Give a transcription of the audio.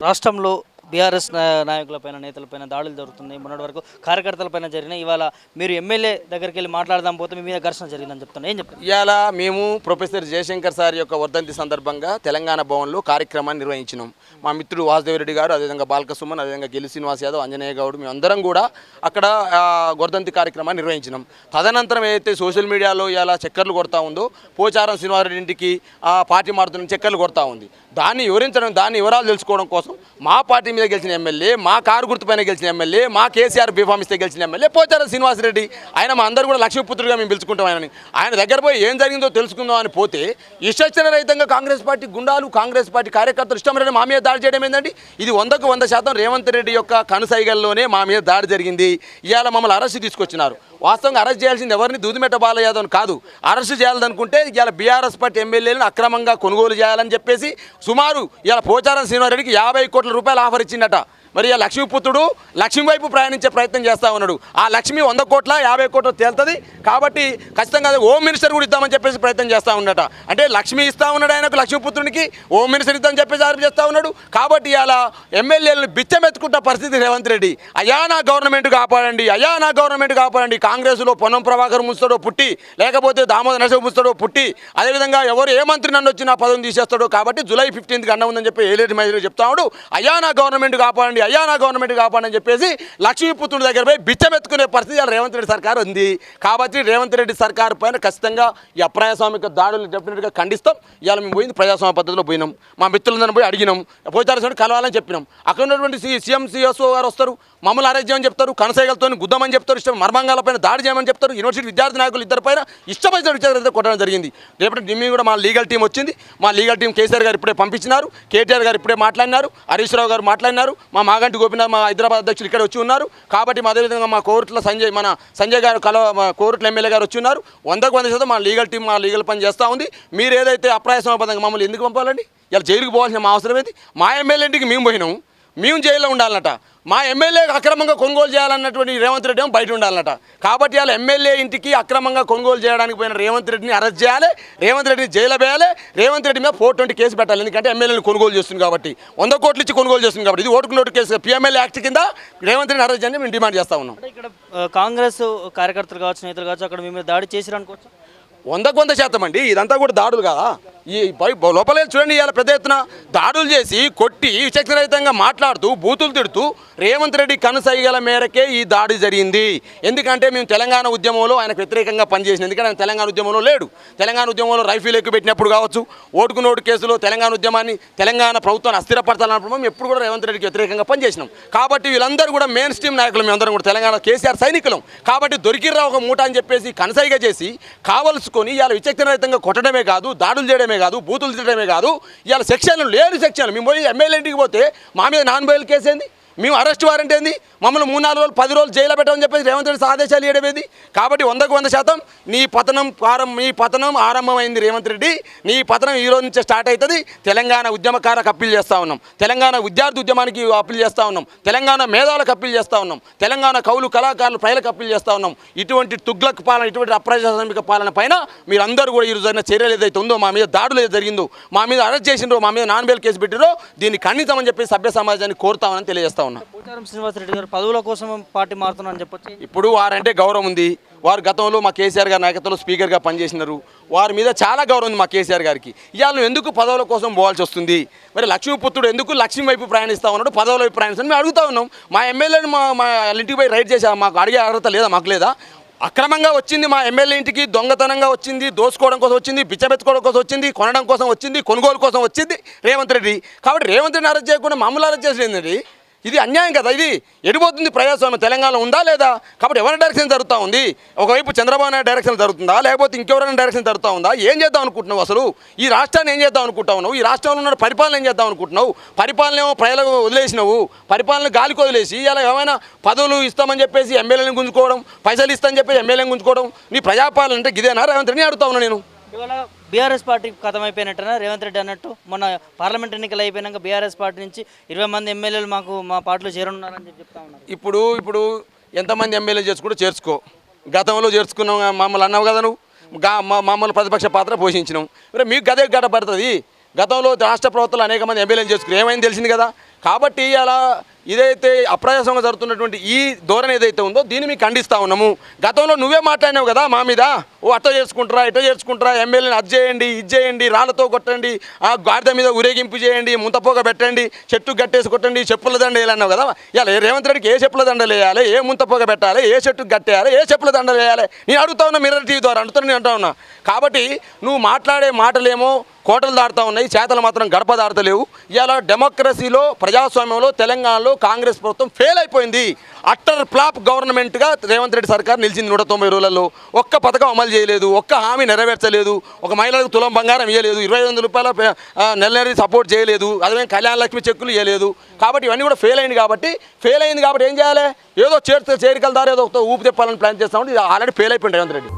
రాష్ట్రంలో బీఆర్ఎస్ నాయకులపైన నేతలపైన దాడులు జరుగుతున్నాయి. మొన్నటి వరకు కార్యకర్తలపైన జరిగినాయి ఇవాళ మీరు ఎమ్మెల్యే దగ్గరికి వెళ్ళి మాట్లాడదాం పోతే మీ మీద ఘర్షణ జరిగిందని చెప్తున్నా. ఏం చెప్తారు? ఇవాళ మేము ప్రొఫెసర్ జయశంకర్ సార్ యొక్క వర్ధంతి సందర్భంగా తెలంగాణ భవన్లో కార్యక్రమాన్ని నిర్వహించినాం. మా మిత్రుడు వాసుదేవరెడ్డి గారు అదేవిధంగా బాలక సుమన్ అదేవిధంగా గెలి శ్రీనివాస్ యాదవ్ అంజనేయ గౌడ్ మేమందరం కూడా అక్కడ వర్ధంతి కార్యక్రమాన్ని నిర్వహించినాం. తదనంతరం ఏదైతే సోషల్ మీడియాలో ఇలా చక్కర్లు కొడతా ఉందో పోచారం శ్రీనివాసరెడ్డి ఇంటికి ఆ పార్టీ మారుతున్న చక్కర్లు కొడతా ఉంది. దాన్ని వివరించడం దాన్ని వివరాలు తెలుసుకోవడం కోసం మా పార్టీ మీద గెలిచిన ఎమ్మెల్యే మా కారు గుర్తుపైన గెలిచిన ఎమ్మెల్యే మా కేసీఆర్ బీఫామ్ ఇస్తే గెలిచిన ఎమ్మెల్యే పోచారం శ్రీనివాసరెడ్డి. ఆయన మా అందరూ కూడా లక్ష్మీపుత్రుడిగా మేము పిలుచుకుంటాం ఆయనని. ఆయన దగ్గర పోయి ఏం జరిగిందో తెలుసుకుందాం అని పోతే ఇష్టచన రహితంగా కాంగ్రెస్ పార్టీ గుండాలు కాంగ్రెస్ పార్టీ కార్యకర్తలు ఇష్టం మా మీద దాడి చేయడం ఏంటండి ఇది వందకు వంద శాతం రేవంత్ రెడ్డి యొక్క కనుసైగల్లోనే మా మీద దాడి జరిగింది. ఇవాళ మమ్మల్ని అరెస్ట్ తీసుకొచ్చినారు. వాస్తవంగా అరెస్ట్ చేయాల్సింది ఎవరిని? దూదిమెట్ట బాలయాదవ్ కాదు. అరెస్ట్ చేయాలనుకుంటే ఇలా బీఆర్ఎస్ పార్టీ ఎమ్మెల్యేలను అక్రమంగా కొనుగోలు చేయాలని చెప్పేసి సుమారు ఇలా పోచారం శ్రీనివారెడ్డికి యాభై కోట్ల రూపాయలు ఆఫర్ ఇచ్చిందట మరి ఆ లక్ష్మీపుత్రుడు లక్ష్మి వైపు ప్రయాణించే ప్రయత్నం చేస్తా ఉన్నాడు. ఆ లక్ష్మి వంద కోట్ల యాభై కోట్ల తేలుతుంది. కాబట్టి ఖచ్చితంగా అది హోమ్ మినిస్టర్ కూడా ఇద్దామని చెప్పేసి ప్రయత్నం చేస్తూ ఉన్నట. అంటే లక్ష్మి ఇస్తా ఉన్నాడు ఆయనకు లక్ష్మీపుత్రునికి హోమ్ మినిస్టర్ ఇద్దామని చెప్పేసి ఆరోపణ చేస్తూ ఉన్నాడు. కాబట్టి అలా ఎమ్మెల్యేలను బిచ్చమెత్తుకుంట పరిస్థితి రేవంత్ రెడ్డి. అయ్యా నా గవర్నమెంట్ కాపాడండి అయ్యా నా గవర్నమెంట్ కాపాడండి. కాంగ్రెస్లో పొన్నం ప్రభాకర్ ముస్తాడో పుట్టి లేకపోతే దామోదర నరసింహ ముస్తాడో పుట్టి అదేవిధంగా ఎవరు ఏ మంత్రి నన్ను వచ్చినా పదవిని తీసేస్తాడో కాబట్టి జూలై ఫిఫ్టీన్త్కి అన్న ఉందని చెప్పి ఏలేటి మైత్రి చెప్తా ఉన్నాడు. అయ్యా నా గవర్నమెంట్ కాపాడండి అయ్యా నా గవర్నమెంట్ కాపాడని చెప్పేసి లక్ష్మీపుత్రుడి దగ్గర పోయి బిచ్చమెత్తుకునే పరిస్థితి రేవంత్ రెడ్డి సర్కార్ ఉంది. కాబట్టి రేవంత్ రెడ్డి సర్కార్ పైన ఖచ్చితంగా ఈ అప్రజాస్వామిక దాడులు డెఫినెట్గా ఖండిస్తాం. ఇవాళ మేము పోయింది ప్రజాస్వామ్య పద్ధతిలో పోయినాం. మా మిత్రులందరం పోయి అడిగినాం. పోచారు కలవాలని చెప్పినాం. అక్కడ ఉన్నటువంటి సీఎం సిఎస్ఓ గారు వస్తారు. మమ్మల్ని అరెస్ట్ చేయమని చెప్తారు. కనసైగలతో గుద్దమని చెప్తారు. ఇష్టం మర్మంగాల పైన దాడి చేయమని చెప్తారు. యూనివర్సిటీ విద్యార్థి నాయకులు ఇద్దరు పైన ఇష్టమైన విచారణ కొట్టడం జరిగింది. రేపటి మేము కూడా మా లీగల్ టీం వచ్చింది. మా లీగల్ టీం కేసీఆర్ గారు ఇప్పుడే పంపించినారు. కేటీఆర్ గారు ఇప్పుడే మాట్లాడినారు. హరీష్ రావు గారు మాట్లాడినారు. మా మాగంటి గోపినాథ్ మా హైదరాబాద్ అధ్యక్షులు ఇక్కడ వచ్చి ఉన్నారు. కాబట్టి మా అదేవిధంగా మా కోరుట్ల సంజయ్ మన సంజయ్ గారు కల మా ఎమ్మెల్యే గారు వచ్చి ఉన్నారు. వందకు వంద శాతం మా లీగల్ టీం మా లీగల్ పని చేస్తూ ఉంది. మీరు ఏదైతే అప్రాయసంబద్ధంగా మమ్మల్ని ఎందుకు పంపాలండి? ఇలా జైలుకు పోవాల్సిన మా అవసరం ఏంటి? మా ఎమ్మెల్యే ఇంటికి మేము పోయినాం మేము జైల్లో ఉండాలన్నట. మా ఎమ్మెల్యే అక్రమంగా కొనుగోలు చేయాలన్నటువంటి రేవంత్ రెడ్డి ఏమో బయట ఉండాలన్నట. కాబట్టి వాళ్ళ ఎమ్మెల్యే ఇంటికి అక్రమంగా కొనుగోలు చేయడానికి పోయిన రేవంత్ రెడ్డిని అరెస్ట్ చేయాలి రేవంత్ రెడ్డిని జైలు వేయాలి రేవంత్ రెడ్డి మీద ఫోర్ ట్వంటీ కేసు పెట్టాలి. ఎందుకంటే ఎమ్మెల్యేని కొనుగోలు చేస్తుంది కాబట్టి. వంద కోట్లు ఇచ్చి కొనుగోలు చేస్తుంది కాబట్టి. ఇది ఓటుకు నోటు కేసు. పిఎంఎల్ఏ యాక్ట్ కింద రేవంత్ రెడ్డిని అరెస్ట్ చేయాలని మేము డిమాండ్ చేస్తా ఉన్నాం. ఇక్కడ కాంగ్రెస్ కార్యకర్తలు కావచ్చు నేతలు కావచ్చు అక్కడ మీ మీద దాడి చేసిరు అనుకోవచ్చు వందకు వంద శాతం అండి. ఇదంతా కూడా దాడులు కదా? ఈ బై- లోపలే చూడండి ఇవాళ పెద్ద ఎత్తున దాడులు చేసి కొట్టి విచక్షణరహితంగా మాట్లాడుతూ బూతులు తిడుతూ రేవంత్ రెడ్డి కనుసైగల మేరకే ఈ దాడి జరిగింది. ఎందుకంటే మేము తెలంగాణ ఉద్యమంలో ఆయనకు వ్యతిరేకంగా పనిచేసిన ఎందుకంటే ఆయన తెలంగాణ ఉద్యమంలో లేడు. తెలంగాణ ఉద్యమంలో రైఫిల్ ఎక్కువ పెట్టినప్పుడు కావచ్చు ఓటుకు నోటు కేసులో తెలంగాణ ఉద్యమాన్ని తెలంగాణ ప్రభుత్వాన్ని అస్థిరపరచాలన్నప్పుడు మేము ఎప్పుడు కూడా రేవంత్ రెడ్డికి వ్యతిరేకంగా పనిచేసినాం. కాబట్టి వీళ్ళందరూ కూడా మెయిన్ స్ట్రీమ్ నాయకులు మేమందరం కూడా తెలంగాణ కేసీఆర్ సైనికులం. కాబట్టి దొరికిర్రా ఒక మూట అని చెప్పేసి కనసైగా చేసి కావలసుకొని ఇవాళ విచక్షణరహితంగా కొట్టడమే కాదు దాడులు చేయడమే కాదు బూతులు తిట్టడమే కాదు ఇవాళ సెక్షన్లు లేని సెక్షన్లు. మేము పోయి ఎమ్మెల్యే ఇంటికి పోతే మా మీద నాన్ బయలు కేసేంది మేము అరెస్ట్ వారెంట్ ఏంది? మమ్మల్ని మూడు నాలుగు రోజులు పది రోజులు జైల్లో పెట్టమని చెప్పేసి రేవంత్ రెడ్డి ఆదేశాలు ఇవ్వడమేది కాబట్టి వందకు వంద శాతం నీ పతనం ప్రారం మీ పతనం ఆరంభమైంది రేవంత్ రెడ్డి. నీ పతనం ఈ రోజు నుంచే స్టార్ట్ అవుతుంది. తెలంగాణ ఉద్యమకారకు అప్పీల్ చేస్తూ ఉన్నాం. తెలంగాణ విద్యార్థి ఉద్యమానికి అప్పీల్ చేస్తూ ఉన్నాం. తెలంగాణ మేధావులకు అప్పీల్ చేస్తూ ఉన్నాం. తెలంగాణ కవులు కళాకారులు ప్రజలకు అప్పీల్ చేస్తూ ఉన్నాం. ఇటువంటి తుగ్లక్ పాలన ఇటువంటి అప్రజాస్వామిక పాలన పైన మీరందరూ కూడా ఈరోజు జరిగిన చర్యలు ఏదైతే ఉందో మా మీద దాడులు ఏదో జరిగిందో మా మీద అరెస్ట్ చేసిండ్రో మా మీద నాన్ బెయిల్ కేసు పెట్టిరో దీన్ని ఖండితామని చెప్పి సభ్య సమాజాన్ని కోరుతామని తెలియజేస్తాం ఉన్నాం. పోచారం శ్రీనివాసరెడ్డి గారు పదవుల కోసం పార్టీ మారుతున్నారని చెప్పొచ్చు. ఇప్పుడు వారంటే గౌరవం ఉంది. వారు గతంలో మా కేసీఆర్ గారి నాయకత్వంలో స్పీకర్గా పనిచేసినారు. వారి మీద చాలా గౌరవం ఉంది మా కేసీఆర్ గారికి. ఇవాళ ఎందుకు పదవుల కోసం పోవాల్సి వస్తుంది? మరి లక్ష్మీపుత్రుడు ఎందుకు లక్ష్మి వైపు ప్రయాణిస్తా ఉన్నాడు? పదవుల వైపు ప్రయాణిస్తాను మేము అడుగుతా ఉన్నాం. మా ఎమ్మెల్యేని మా మా వాళ్ళ ఇంటికి పోయి రైడ్ చేసా మాకు అడిగే అర్హత లేదా? మాకు లేదా? అక్రమంగా వచ్చింది మా ఎమ్మెల్యే ఇంటికి దొంగతనంగా వచ్చింది దోసుకోవడం కోసం వచ్చింది బిచ్చబెత్తుకోవడం కోసం వచ్చింది కొనడం కోసం వచ్చింది కొనుగోలు కోసం వచ్చింది రేవంత్ రెడ్డి. కాబట్టి రేవంత్ రెడ్డిని అరెస్ట్ చేయకుండా మమ్మల్ని అరెస్ట్ చేసి ఏంటండి ఇది అన్యాయం కదా ఇది ఎడిపోతుంది ప్రజాస్వామ్యం తెలంగాణలో ఉందా లేదా? కాబట్టి ఎవరి డైరెక్షన్ జరుగుతూ ఉంది? ఒకవైపు చంద్రబాబు నాయుడు డైరెక్షన్ జరుగుతుందా? లేకపోతే ఇంకెవరైనా డైరెక్షన్ జరుగుతూ ఉందా? ఏం చేద్దాం అనుకుంటున్నావు అసలు? ఈ రాష్ట్రాన్ని ఏం చేద్దాం అనుకుంటావున్నావు ఈ రాష్ట్రంలో ఉన్న పరిపాలన ఏం చేద్దాం అనుకుంటున్నావు? పరిపాలన ఏమో ప్రజలకు వదిలేసినావు. పరిపాలన గాలికి వదిలేసి ఇలా ఏమైనా పదవులు ఇస్తామని చెప్పేసి ఎమ్మెల్యేలను గుంజుకోవడం పైసలు ఇస్తామని చెప్పేసి ఎమ్మెల్యేని గుంజుకోవడం నీ ప్రజాపాలన అంటే గిదేనా? రేవంత్ రెడ్డి అడుగుతా ఉన్నా నేను. బీఆర్ఎస్ పార్టీ కథం రేవంత్ రెడ్డి అన్నట్టు మొన్న పార్లమెంట్ ఎన్నికలు అయిపోయినాక బీఆర్ఎస్ పార్టీ నుంచి ఇరవై మంది ఎమ్మెల్యేలు మాకు మా పార్టీలో చేరున్నారని చెప్పి చెప్తా ఉన్నారు. ఇప్పుడు ఇప్పుడు ఎంతమంది ఎమ్మెల్యేలు చేసుకుంటే చేర్చుకో. గతంలో చేర్చుకున్నాం మమ్మల్ని అన్నావు కదా నువ్వు? మమ్మల్ని ప్రతిపక్ష పాత్ర పోషించినాం. మరి మీకు గదే గట పడుతుంది? గతంలో రాష్ట్ర ప్రభుత్వాలు అనేక మంది ఎమ్మెల్యేలు చేసుకుని ఏమైంది తెలిసింది కదా? కాబట్టి అలా ఇదైతే అప్రయాసంగా జరుగుతున్నటువంటి ఈ ధోరణి ఏదైతే ఉందో దీన్ని మీకు ఖండిస్తూ ఉన్నాము. గతంలో నువ్వే మాట్లాడినావు కదా మా మీద. ఓ అట్ట చేసుకుంటారా ఇట్ట చేసుకుంటారా ఎమ్మెల్యేని అది చేయండి ఇది చేయండి రాళ్ళతో కొట్టండి ఆ గాడిద మీద ఊరేగింపు చేయండి ముంతపోగ పెట్టండి చెట్టు గట్టేసి కొట్టండి చెప్పుల దండ వేయాలన్నావు కదా. ఇలా రేవంత్ రెడ్డికి ఏ చెప్పుల దండలు వేయాలి ఏ ముంతపోగ పెట్టాలి ఏ చెట్టు కట్టేయాలి ఏ చెప్పుల దండలు వేయాలి? నేను అడుగుతా ఉన్నా మిర్రర్ టీవీ ద్వారా అడుగుతాను నేను అంటా ఉన్నా. కాబట్టి నువ్వు మాట్లాడే మాటలేమో కోటలు దాడుతూ ఉన్నాయి చేతలు మాత్రం గడప దాడతలేవు ఇలా డెమోక్రసీలో ప్రజాస్వామ్యంలో తెలంగాణలో కాంగ్రెస్ ప్రభుత్వం ఫెయిల్ అయిపోయింది. అట్టర్ ఫ్లాప్ గవర్నమెంట్గా రేవంత్ రెడ్డి సర్కార్ నిలిచింది నూట తొంభై రోజులలో. ఒక్క పథకం అమలు చేయలేదు. ఒక్క హామీ నెరవేర్చలేదు. ఒక మహిళలకు తులం బంగారం ఇవ్వలేదు ఇరవై వందల రూపాయల నెల నెల సపోర్ట్ చేయలేదు. అదే కళ్యాణ లక్ష్మి చెక్కులు ఇవ్వలేదు కాబట్టి ఇవన్నీ కూడా ఫెయిల్ అయింది కాబట్టి ఫెయిల్ అయింది కాబట్టి ఏం చేయాలి? ఏదో చేరితే చేరికల దారి ఏదో ఒక ఊపి తెప్పాలని ప్లాన్ చేస్తామంటే ఇది ఆల్రెడీ ఫెయిల్ అయిపోయింది రేవంత్ రెడ్డి.